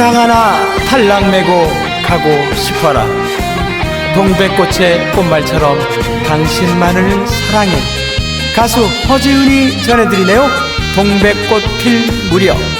사랑 하나 탈락 메고 가고 싶어라. 동백꽃의 꽃말처럼 당신만을 사랑해. 가수 허지은이 전해드리네요. 동백꽃 필 무렵.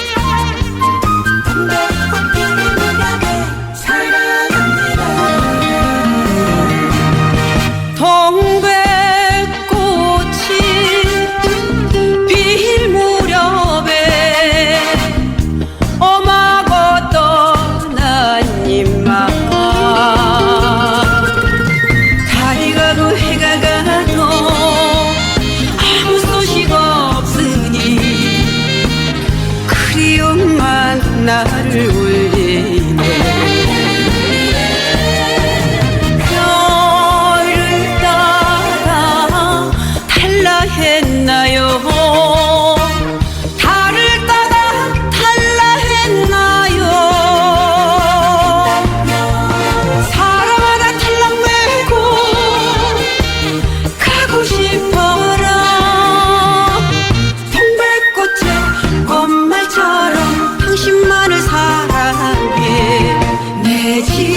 with you.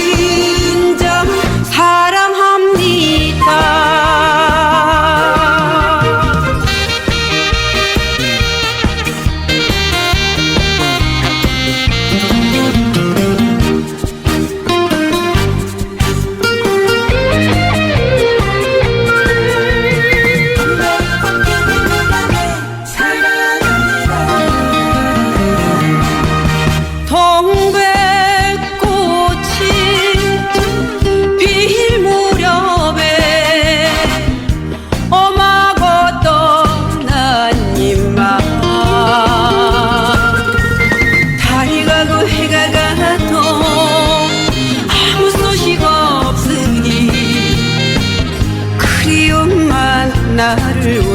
Salário